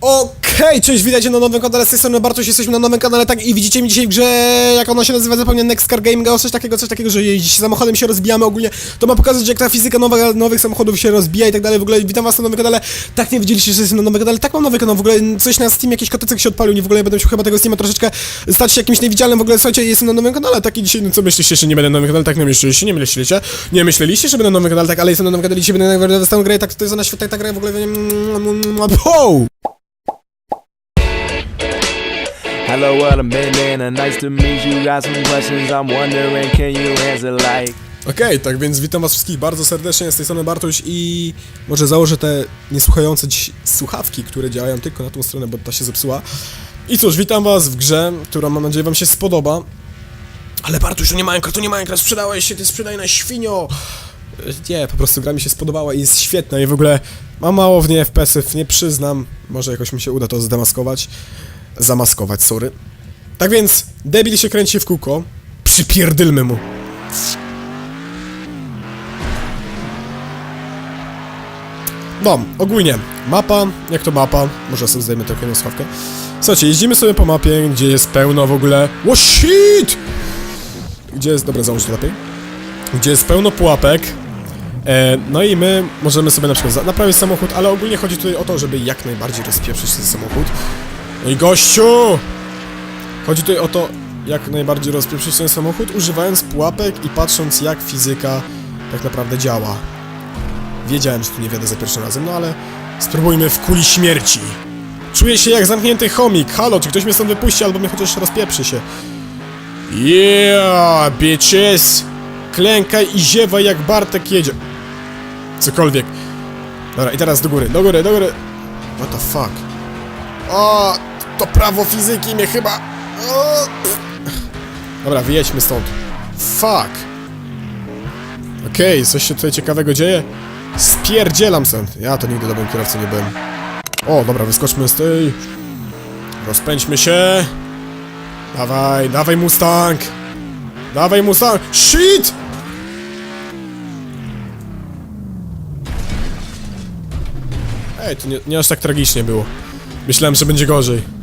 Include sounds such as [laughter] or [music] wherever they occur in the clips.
Okej, cześć, witajcie na nowym kanale, z tej strony Bartosz, jesteśmy na nowym kanale, tak, i widzicie mi dzisiaj w grze, jak ono się nazywa, zapomniałem, Next Car Game Go, coś takiego, coś takiego, że jeździć samochodem, się rozbijamy ogólnie, to ma pokazać, jak ta fizyka nowa, nowych samochodów się rozbija i tak dalej, w ogóle witam was na nowym kanale, tak, nie widzieliście, że jestem na nowym kanale, tak, mam nowy kanał, w ogóle coś na Steam, jakiś kotecek się odpalił, nie, w ogóle będę musiał chyba tego Steama troszeczkę stać się jakimś niewidzialnym, w ogóle, słuchajcie, jestem na nowym kanale, tak, i dzisiaj, no co myśliście, że nie będę na nowym kanale, tak, nie myśleliście, nie myśleliście, nie myśleliście, że będę na nowym kanale, tak, ale jestem na nowym kanale, dzisiaj będę grę, tak, to jest ona świetna, w ogóle, wow! Hello, what a minute, nice to meet you. Got some questions I'm wondering, can you answer like? Okej, tak więc witam was wszystkich bardzo serdecznie, z tej strony Bartoś i może założę te niesłuchające dziś słuchawki, które działają tylko na tą stronę, bo ta się zepsuła. I cóż, witam was w grze, która mam nadzieję wam się spodoba. Ale Bartuś, to nie Minecraft, to nie Minecraft, sprzedałeś się, ty sprzedaj na świnio! Nie, po prostu gra mi się spodobała i jest świetna i w ogóle mam mało w niej FPS-ów, nie przyznam, może jakoś mi się uda to zdemaskować, zamaskować, sorry. Tak więc, debil się kręci w kółko, przypierdylmy mu. No, ogólnie, mapa, jak to mapa, może sobie zdejmę trochę na słuchawkę. Słuchajcie, jeździmy sobie po mapie, gdzie jest pełno w ogóle... O shit! Gdzie jest... Dobra, załóż lepiej. Gdzie jest pełno pułapek. E, no i my możemy sobie na przykład naprawić samochód, ale ogólnie chodzi tutaj o to, żeby jak najbardziej rozpieprzyć ten samochód. I gościu! Chodzi tutaj o to, jak najbardziej rozpieprzyć ten samochód, używając pułapek i patrząc jak fizyka tak naprawdę działa. Wiedziałem, że tu nie wiadę za pierwszym razem, no ale spróbujmy w kuli śmierci. Czuję się jak zamknięty chomik. Halo, czy ktoś mnie stąd wypuści, albo mnie chociaż rozpieprzy się. Yeah, bitches! Klękaj i ziewaj jak Bartek jedzie. Cokolwiek. Dobra, i teraz do góry, do góry, do góry. What the fuck? O, to prawo fizyki mnie chyba... Dobra, wyjedźmy stąd. Fuck. Okej, coś się tutaj ciekawego dzieje. Spierdzielam stąd. Ja to nigdy dobrym kierowcą nie byłem. O, dobra, wyskoczmy z tej. Rozpędźmy się. Dawaj, dawaj Mustang. Dawaj Mustang. Shit! Ej, to nie, nie aż tak tragicznie było. Myślałem, że będzie gorzej.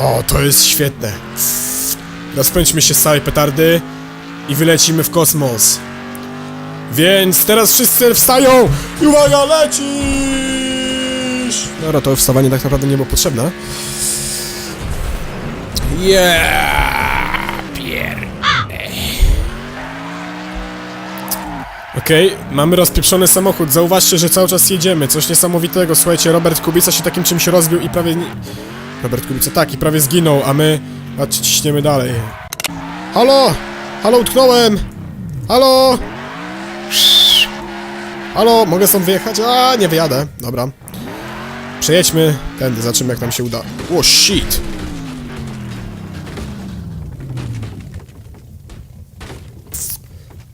O, to jest świetne. Rozpędźmy się z całej petardy i wylecimy w kosmos. Więc teraz wszyscy wstają i uwaga, lecisz! Dobra, to wstawanie tak naprawdę nie było potrzebne. Yeah! Pier... Okej, mamy rozpieprzony samochód. Zauważcie, że cały czas jedziemy. Coś niesamowitego. Słuchajcie, Robert Kubica się takim czymś rozbił i prawie... Nie... Robert Kubica, tak, i prawie zginął, a my... Patrzcie, ciśniemy dalej. Halo! Halo, utknąłem! Halo! Halo, mogę stąd wyjechać? A, nie wyjadę. Dobra. Przejedźmy tędy, zobaczymy jak nam się uda. O, shit!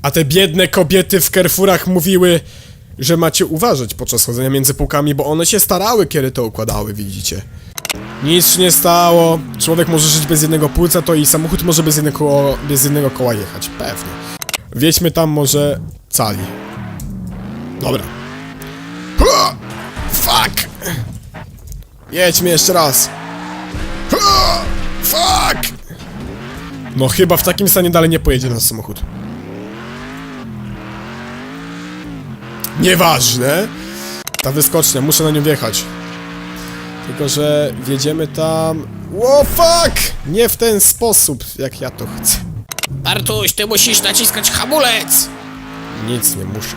A te biedne kobiety w Carrefourach mówiły, że macie uważać podczas chodzenia między półkami, bo one się starały, kiedy to układały, widzicie. Nic się nie stało. Człowiek może żyć bez jednego płuca, to i samochód może bez jednego, bez jednego koła jechać. Pewnie. Wjedźmy tam może cali. Dobra. Fuck! Jedźmy jeszcze raz. Fuck! No chyba w takim stanie dalej nie pojedzie nasz samochód. Nieważne. Ta wyskocznia, muszę na nią wjechać. Tylko, że wjedziemy tam... Ło, fuck! Nie w ten sposób, jak ja to chcę. Bartuś, ty musisz naciskać hamulec! Nic nie muszę.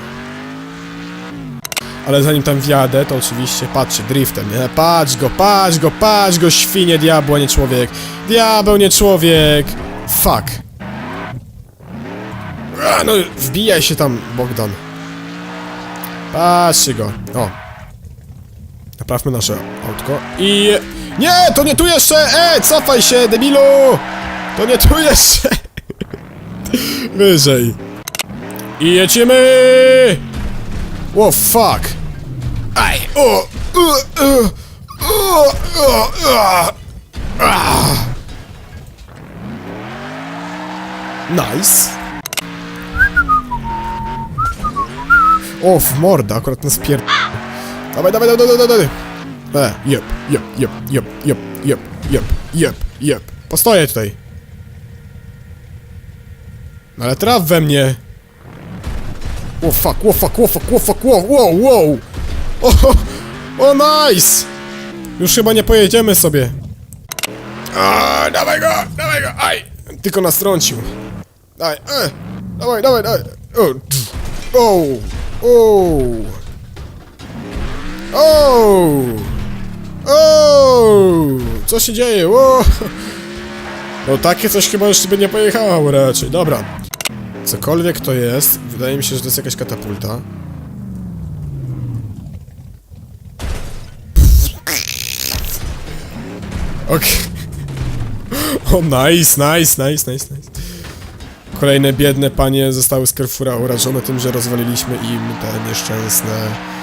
Ale zanim tam wjadę, to oczywiście patrzcie, driftem, nie? Patrz go, patrz go, patrz go, świnie, diabła, nie człowiek. Diabeł, nie człowiek. Fuck. A, no, wbijaj się tam, Bogdan. Patrzcie go. O. Naprawmy nasze autko i... Nie, to nie tu jeszcze! E, cofaj się, debilu! To nie tu jeszcze! [laughs] Wyżej. I jedziemy! O, fuck! Aj! O! Nice. O, w mordę, akurat nas pier... Dawaj, dawaj, dawaj, dawaj, dawaj. E, jep, jep, jep, jep, jep, jep, jep, jep, jep. Postoję tutaj. No ale traf we mnie. O fuck, o fuck, o fuck, o fuck, wow, wow, wow. O, o nice. Już chyba nie pojedziemy sobie. A, dawaj go, dawaj go, aj. Tylko nas trącił. Dawaj, e, dawaj, dawaj, dawaj. O, o, o. O! Co się dzieje? O! No takie coś chyba już sobie nie pojechało raczej. Dobra. Cokolwiek to jest, wydaje mi się, że to jest jakaś katapulta. Okej. [laughs] O, nice, nice, nice, nice, nice. Kolejne biedne panie zostały z Carrefoura urażone tym, że rozwaliliśmy im te nieszczęsne...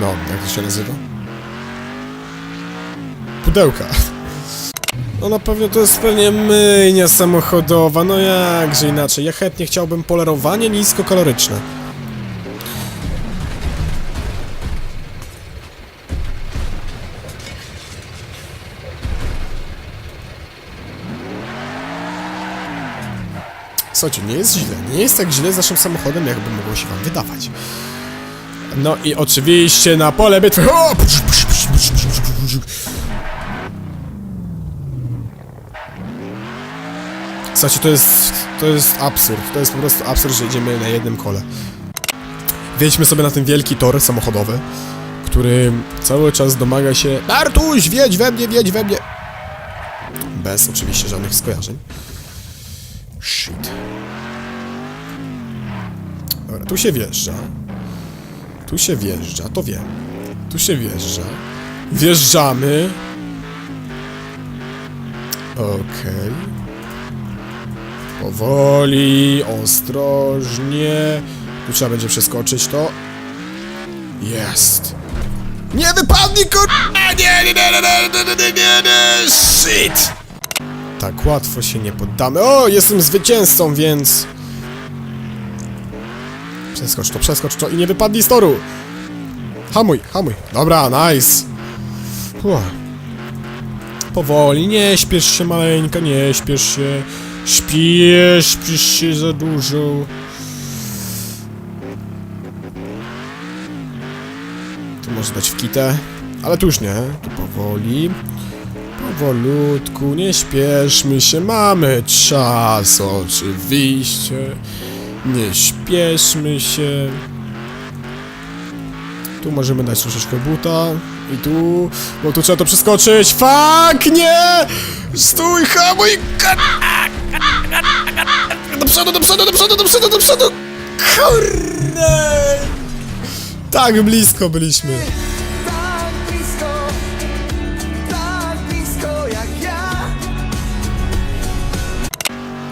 No, jak to się nazywa? Pudełka. No na pewno to jest pewnie myjnia samochodowa, no jakże inaczej. Ja chętnie chciałbym polerowanie niskokaloryczne. Słuchajcie, nie jest źle. Nie jest tak źle z naszym samochodem, jakby mogło się wam wydawać. No i oczywiście na pole bitwy... O! Słuchajcie, to jest... To jest absurd. To jest po prostu absurd, że jedziemy na jednym kole. Wjedźmy sobie na ten wielki tor samochodowy, który cały czas domaga się... Bartuś, wiedź we mnie, wiedź we mnie! Bez oczywiście żadnych skojarzeń. Shit. Dobra, tu się wjeżdża. Tu się wjeżdża, to wiem. Tu się wjeżdża. Wjeżdżamy. Okej. Okay. Powoli, ostrożnie. Tu trzeba będzie przeskoczyć to. Jest. Nie wypadnij kur... Nie, nie, nie, nie, nie, nie, nie, nie, Shit! Tak łatwo się nie poddamy. O, jestem zwycięzcą, więc... Przeskocz to, przeskocz to i nie wypadnij z toru! Hamuj, hamuj. Dobra, nice. Uff. Powoli, nie śpiesz się maleńka, nie śpiesz się. Śpiesz, śpiesz się za dużo. Tu może dać w kitę, ale tu już nie. Tu powoli. Powolutku, nie śpieszmy się, mamy czas oczywiście. Nie śpieszmy się. Tu możemy dać troszeczkę buta. I tu, bo tu trzeba to przeskoczyć. Fuck, nie! Stój, hamuj! Do przodu, do przodu, do przodu, do przodu, do przodu! Kurde! Tak blisko byliśmy.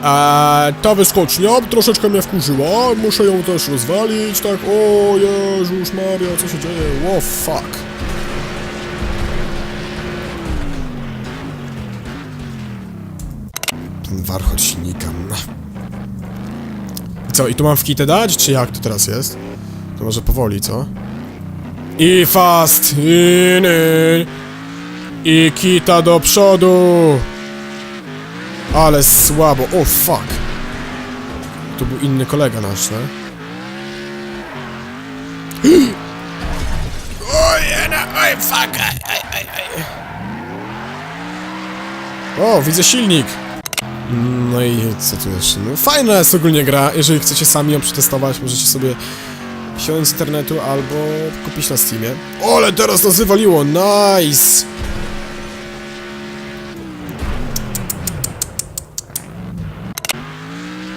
A ta wyskocznia troszeczkę mnie wkurzyła. Muszę ją też rozwalić, tak. O Jezus Maria, co się dzieje? O fuck. Ten warchot silnika. no. I co, i tu mam w kitę dać, czy jak to teraz jest? To może powoli, co? I fast, in. I kita do przodu. Ale słabo, o fuck. To był inny kolega nasz, nie? [gasps] No, oj, fuck. O, widzę silnik. No i co tu jeszcze? No, fajna jest ogólnie gra. Jeżeli chcecie sami ją przetestować, możecie sobie ściągnąć z internetu albo kupić na Steamie. O, ale teraz nas wywaliło, nice!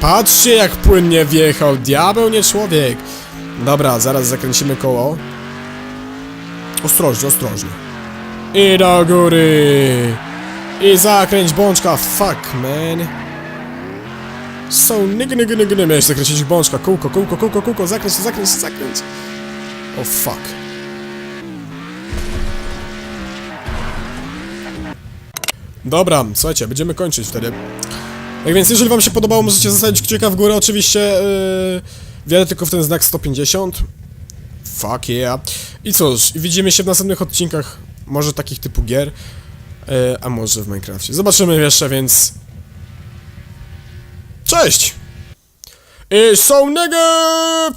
Patrzcie jak płynnie wjechał, diabeł nie człowiek. Dobra, zaraz zakręcimy koło. Ostrożnie, ostrożnie. I do góry. I zakręć bączka, fuck man. So nigga nigga nigga nigga Miałeś zakręcić bączka, kółko, kółko, kółko, kółko, zakręć, zakręć, zakręć. O fuck. Dobra, słuchajcie, będziemy kończyć wtedy. Tak więc jeżeli wam się podobało, możecie zostawić kciuka w górę, oczywiście yy, wiele tylko w ten znak 150. Fuck yeah. I cóż, widzimy się w następnych odcinkach, może takich typu gier, e, a może w Minecrafcie. Zobaczymy jeszcze, więc... Cześć! I są nigga!